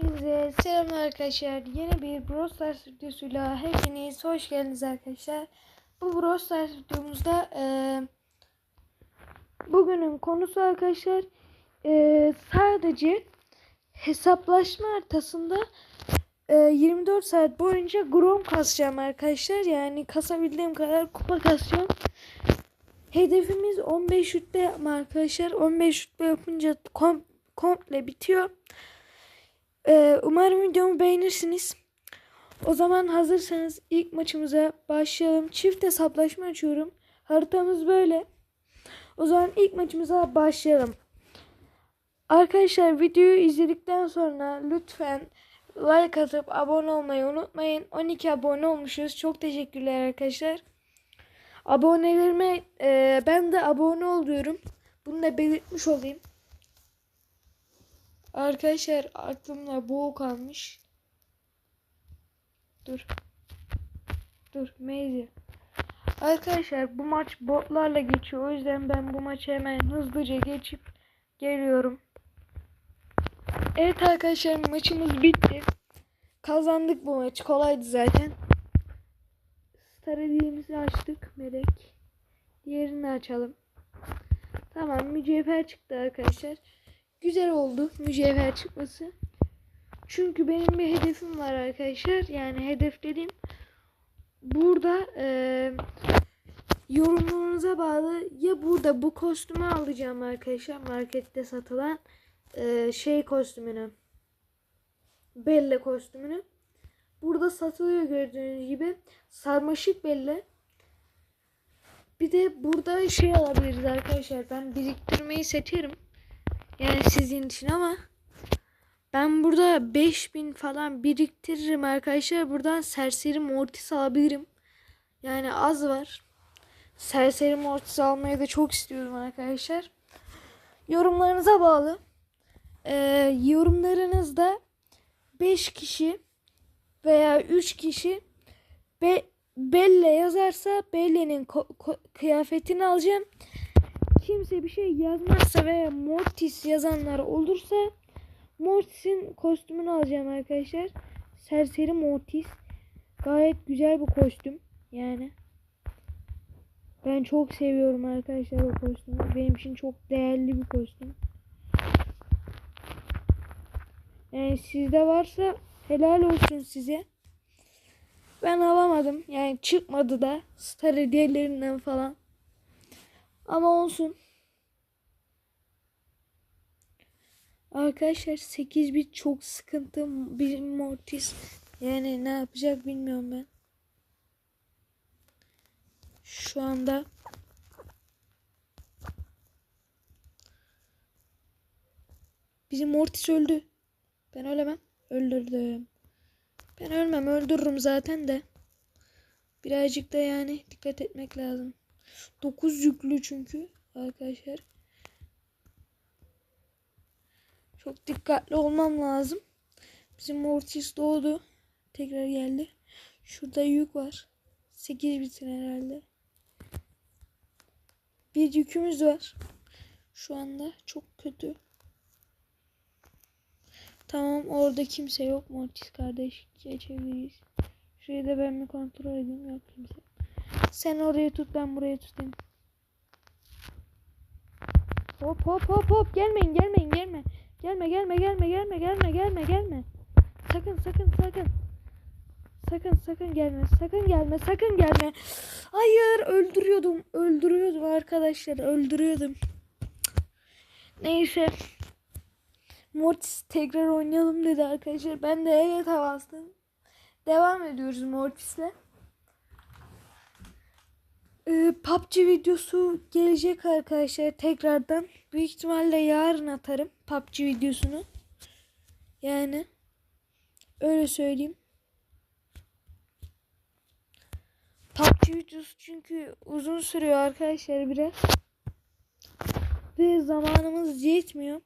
Hepinize selam arkadaşlar. Yeni bir Brawl Stars videosuyla hepiniz hoş geldiniz arkadaşlar. Bu Brawl Stars videomuzda eee, bugünün konusu arkadaşlar eee, sadece hesaplaşma haritasında eee, 24 saat boyunca Grom kasacağım arkadaşlar. Yani kasabildiğim kadar kupa kasacağım. Hedefimiz 15 rütbe yapma arkadaşlar. 15 rütbe yapınca kom komple bitiyor. Ee, umarım videomu beğenirsiniz. O zaman hazırsanız ilk maçımıza başlayalım. Çift hesaplaşma açıyorum. Haritamız böyle. O zaman ilk maçımıza başlayalım. Arkadaşlar videoyu izledikten sonra lütfen like atıp abone olmayı unutmayın. 12 abone olmuşuz. Çok teşekkürler arkadaşlar. Abonelerime e, ben de abone oluyorum. Bunu da belirtmiş olayım. Arkadaşlar aklımda bu kalmış. Dur. Dur Meyzi. Arkadaşlar bu maç botlarla geçiyor. O yüzden ben bu maçı hemen hızlıca geçip geliyorum. Evet arkadaşlar maçımız bitti. Kazandık bu maç. Kolaydı zaten. Star hediyemizi açtık. Melek. Diğerini açalım. Tamam mücevher çıktı arkadaşlar. Güzel oldu mücevher çıkması. Çünkü benim bir hedefim var arkadaşlar. Yani hedef dediğim burada e, yorumlarınıza bağlı. Ya burada bu kostümü alacağım arkadaşlar markette satılan e, şey kostümünü Belle kostümünü. Burada satılıyor gördüğünüz gibi. Sarmaşık Belle. Bir de burada şey alabiliriz arkadaşlar. Ben biriktirmeyi seçerim yani sizin için ama ben burada 5000 falan biriktiririm arkadaşlar. Buradan serseri mortis alabilirim. Yani az var. Serseri mortis almayı da çok istiyorum arkadaşlar. Yorumlarınıza bağlı. Ee, yorumlarınızda 5 kişi veya 3 kişi be Belle yazarsa Belle'nin kıyafetini alacağım kimse bir şey yazmazsa veya Mortis yazanlar olursa Mortis'in kostümünü alacağım arkadaşlar. Serseri Mortis. Gayet güzel bir kostüm. Yani. Ben çok seviyorum arkadaşlar o kostümü. Benim için çok değerli bir kostüm. Yani sizde varsa helal olsun size. Ben alamadım. Yani çıkmadı da star hediyelerinden falan. Ama olsun. Arkadaşlar 8 bit çok sıkıntı bir Mortis. Yani ne yapacak bilmiyorum ben. Şu anda Bizim Mortis öldü. Ben ölemem. Öldürdüm. Ben ölmem. Öldürürüm zaten de. Birazcık da yani dikkat etmek lazım. 9 yüklü çünkü arkadaşlar. Çok dikkatli olmam lazım. Bizim Mortis doğdu. Tekrar geldi. Şurada yük var. 8 bitin herhalde. Bir yükümüz var. Şu anda çok kötü. Tamam orada kimse yok Mortis kardeş. Geçebiliriz. Şurayı da ben mi kontrol edeyim? Yok kimse. Sen orayı tut ben burayı tutayım. Hop hop hop hop gelmeyin gelmeyin gelme. Gelme gelme gelme gelme gelme gelme gelme. Sakın sakın sakın. Sakın sakın gelme. Sakın gelme. Sakın gelme. Hayır öldürüyordum. Öldürüyordum arkadaşlar. Öldürüyordum. Neyse. Mortis tekrar oynayalım dedi arkadaşlar. Ben de evet bastım. Devam ediyoruz Mortis'le e, PUBG videosu gelecek arkadaşlar tekrardan. Büyük ihtimalle yarın atarım PUBG videosunu. Yani öyle söyleyeyim. PUBG videosu çünkü uzun sürüyor arkadaşlar biraz. Ve zamanımız yetmiyor.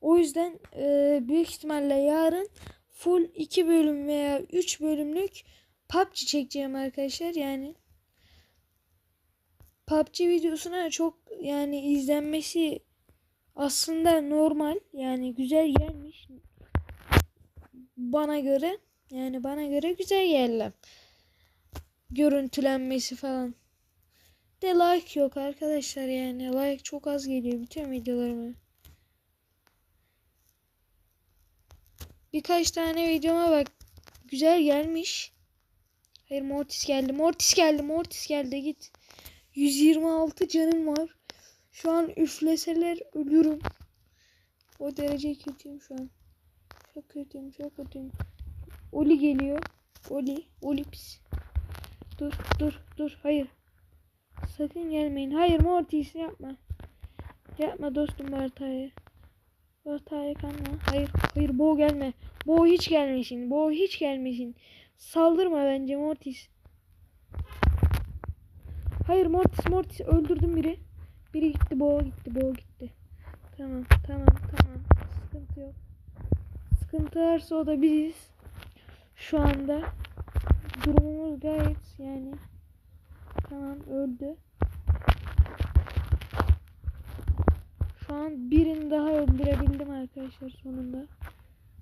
O yüzden e, büyük ihtimalle yarın full 2 bölüm veya 3 bölümlük PUBG çekeceğim arkadaşlar. Yani PUBG videosuna çok yani izlenmesi aslında normal yani güzel gelmiş. bana göre yani bana göre güzel yerler. Görüntülenmesi falan. De like yok arkadaşlar yani. Like çok az geliyor bütün videolarıma. Birkaç tane videoma bak. Güzel gelmiş. Hayır Mortis geldi. Mortis geldi. Mortis geldi. Git. 126 canım var. Şu an üfleseler ölürüm. O derece kötüyüm şu an. Çok kötüyüm. Çok kötüyüm. Oli geliyor. Oli. Oli pis. Dur. Dur. Dur. Hayır. Sakın gelmeyin. Hayır Mortis yapma. Yapma dostum bu hatayı. Bu kanma. Hayır. Hayır Bo gelme. Bo hiç gelmesin. Bo hiç gelmesin. Saldırma bence Mortis. Hayır Mortis Mortis öldürdüm biri. Biri gitti Bo gitti Bo gitti. Tamam tamam tamam. Sıkıntı yok. Sıkıntı varsa o da biziz. Şu anda. Durumumuz gayet yani. Tamam öldü. Şu an birini daha öldürebildim arkadaşlar sonunda.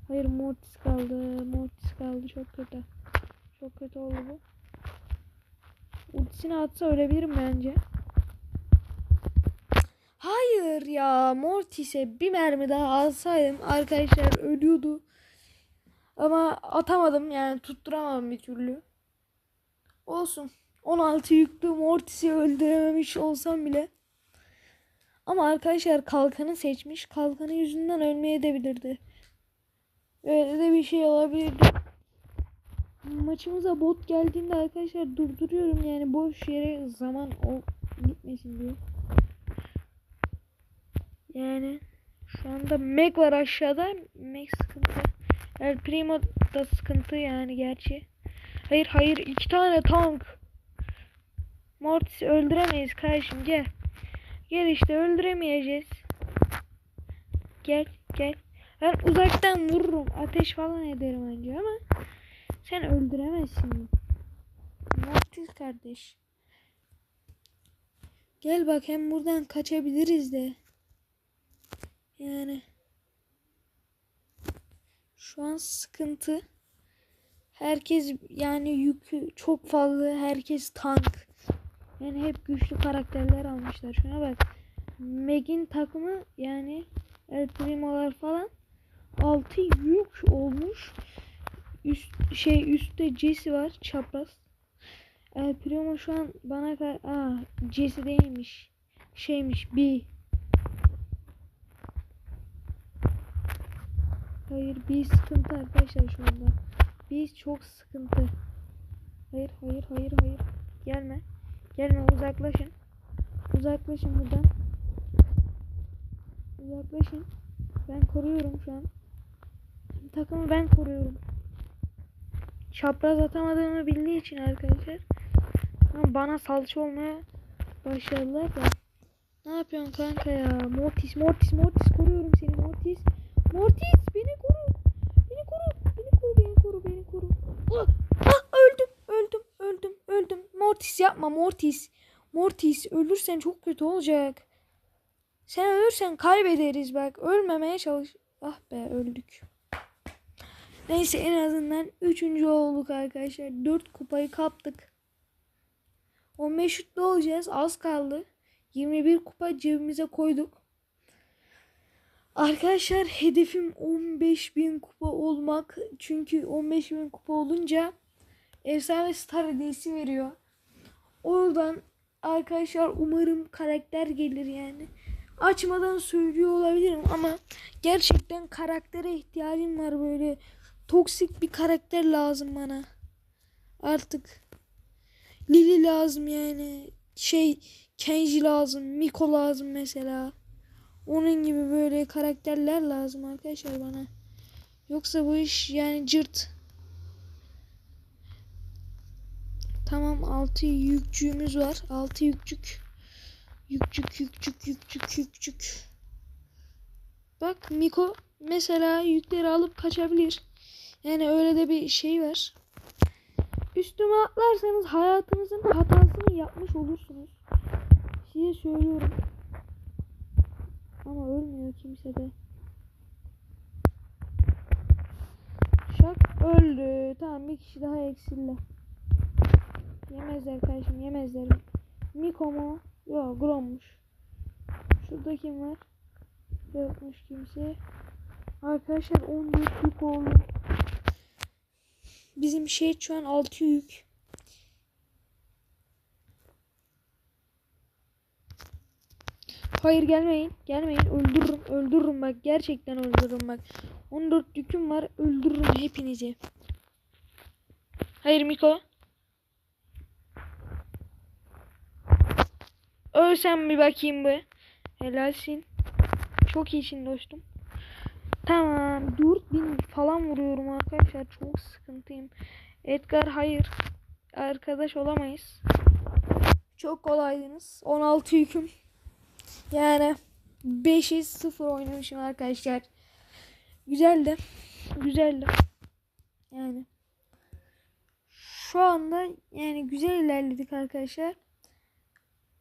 Hayır Mortis kaldı. Mortis kaldı. Çok kötü. Çok kötü oldu bu. Ultisini atsa ölebilirim bence. Hayır ya Mortis'e bir mermi daha alsaydım arkadaşlar ölüyordu. Ama atamadım yani tutturamadım bir türlü. Olsun. 16 yüklü Mortis'i öldürememiş olsam bile. Ama arkadaşlar kalkanı seçmiş. Kalkanı yüzünden ölmeye edebilirdi. Öyle de bir şey olabilirdi. Maçımıza bot geldiğinde arkadaşlar durduruyorum yani boş yere zaman o gitmesin diye. Yani şu anda Meg var aşağıda. Meg sıkıntı. El Primo da sıkıntı yani gerçi. Hayır hayır iki tane tank. Mortis öldüremeyiz kardeşim gel. Gel işte öldüremeyeceğiz. Gel gel. Ben uzaktan vururum. Ateş falan ederim önce ama sen öldüremezsin. Mortis kardeş. Gel bak hem buradan kaçabiliriz de. Yani şu an sıkıntı. Herkes yani yükü çok fazla. Herkes tank. Yani hep güçlü karakterler almışlar. Şuna bak. Meg'in takımı yani El Primo'lar falan 6 yük olmuş. Üst şey üstte Jesse var çapraz. El Primo şu an bana kar Aa Jesse değilmiş. Şeymiş B. Hayır B sıkıntı arkadaşlar şu anda. B çok sıkıntı. Hayır hayır hayır hayır. Gelme. Gelme uzaklaşın. Uzaklaşın buradan. Uzaklaşın. Ben koruyorum şu an. Takımı ben koruyorum. Çapraz atamadığımı bildiği için arkadaşlar. Ama bana salça olmaya başladılar da. Ne yapıyorsun kanka ya? Mortis, Mortis, Mortis koruyorum seni Mortis. Mortis beni koru. Beni koru. Beni koru, beni koru, beni koru. Ah, ah öldüm, öldüm, öldüm, öldüm. Mortis yapma Mortis. Mortis ölürsen çok kötü olacak. Sen ölürsen kaybederiz bak. Ölmemeye çalış. Ah be öldük. Neyse en azından 3. olduk arkadaşlar. 4 kupayı kaptık. 15 şutlu olacağız. Az kaldı. 21 kupa cebimize koyduk. Arkadaşlar hedefim 15.000 kupa olmak. Çünkü 15.000 kupa olunca efsane star hediyesi veriyor. Oradan arkadaşlar umarım karakter gelir yani. Açmadan söylüyor olabilirim ama gerçekten karaktere ihtiyacım var böyle. Toksik bir karakter lazım bana. Artık. Lily lazım yani. Şey Kenji lazım. Miko lazım mesela. Onun gibi böyle karakterler lazım arkadaşlar bana. Yoksa bu iş yani cırt. Tamam 6 yükçüğümüz var. 6 yükçük. Yükçük yükçük yükçük yükçük. Bak Miko mesela yükleri alıp kaçabilir. Yani öyle de bir şey var. Üstüme atlarsanız hayatınızın hatasını yapmış olursunuz. Size söylüyorum. Ama ölmüyor kimse de. Şak diyor. Tamam bir kişi daha eksildi. Yemezler kardeşim yemezler. Miko mu? Yok Grom'muş. Şurada kim var? Yokmuş kimse. Arkadaşlar 14 yük oldu. Bizim şey şu an 6 yük. Hayır gelmeyin. Gelmeyin. Öldürürüm. Öldürürüm bak. Gerçekten öldürürüm bak. 14 yüküm var. Öldürürüm hepinizi. Hayır Miko. Ölsem bir bakayım bu. Helalsin. Çok iyisin dostum. Tamam. 4000 falan vuruyorum arkadaşlar. Çok sıkıntıyım. Edgar hayır. Arkadaş olamayız. Çok kolaydınız. 16 yüküm. Yani 5'e 0 oynamışım arkadaşlar. Güzeldi. Güzeldi. Yani şu anda yani güzel ilerledik arkadaşlar.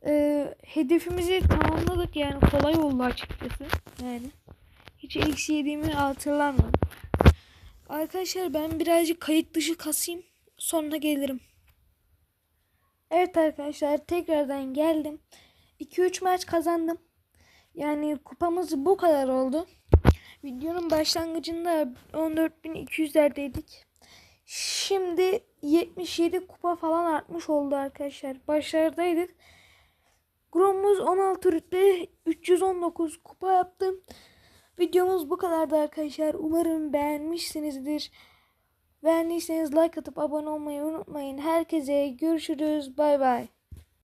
Ee, hedefimizi tamamladık yani kolay oldu açıkçası. Yani hiç eksi yediğimi hatırlamıyorum. Arkadaşlar ben birazcık kayıt dışı kasayım. Sonra gelirim. Evet arkadaşlar tekrardan geldim. 2-3 maç kazandım. Yani kupamız bu kadar oldu. Videonun başlangıcında 14.200'lerdeydik. Şimdi 77 kupa falan artmış oldu arkadaşlar. Başlardaydık. Grom'umuz 16 rütbe 319 kupa yaptım. Videomuz bu kadardı arkadaşlar. Umarım beğenmişsinizdir. Beğendiyseniz like atıp abone olmayı unutmayın. Herkese görüşürüz. Bay bay.